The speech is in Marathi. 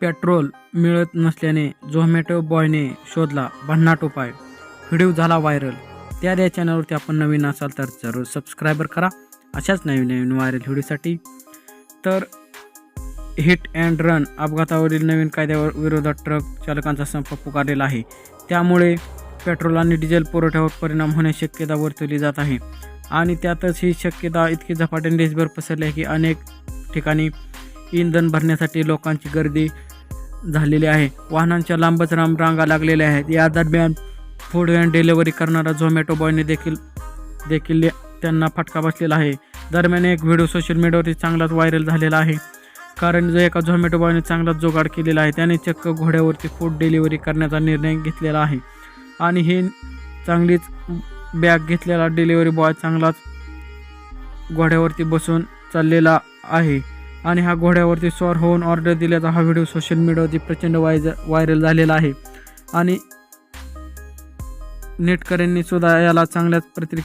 पेट्रोल मिळत नसल्याने झोमॅटो बॉयने शोधला भन्नाट उपाय. व्हिडिओ झाला व्हायरल. त्या या चॅनलवरती आपण नवीन असाल तर जरूर सबस्क्रायबर करा. अशाच नवीन नवीन व्हायरल व्हिडिओसाठी. तर हिट अँड रन अपघातावरील नवीन कायद्यावर विरोधात ट्रक चालकांचा संप पुकारलेला आहे. त्यामुळे पेट्रोल आणि डिझेल पुरवठ्यावर परिणाम होण्याची शक्यता वर्तवली जात आहे. आणि त्यातच ही शक्यता इतकी झपाट्याने देशभर पसरली आहे की अनेक ठिकाणी इंधन भरण्यासाठी लोकांची गर्दी झालेली आहे. वाहनांच्या लांबच रांब रांगा लागलेल्या आहेत. या दरम्यान फूड अँड डिलिव्हरी करणारा झोमॅटो बॉयने देखील देखील त्यांना फटका बसलेला आहे. दरम्यान एक व्हिडिओ सोशल मीडियावरती चांगलाच व्हायरल झालेला आहे. कारण जो एका झोमॅटो बॉयने चांगलाच जोगाड केलेला आहे त्याने चक्क घोड्यावरती फूड डिलिव्हरी करण्याचा निर्णय घेतलेला आहे. आणि हे चांगलीच बॅग घेतलेला डिलिव्हरी बॉय चांगलाच घोड्यावरती बसून चाललेला आहे. आणि हा घोड्यावरती स्वार होऊन ऑर्डर दिल्याचा हा व्हिडिओ सोशल मीडियावरती प्रचंड वायज व्हायरल झालेला आहे. आणि नेटकऱ्यांनी सुद्धा याला चांगल्याच प्रति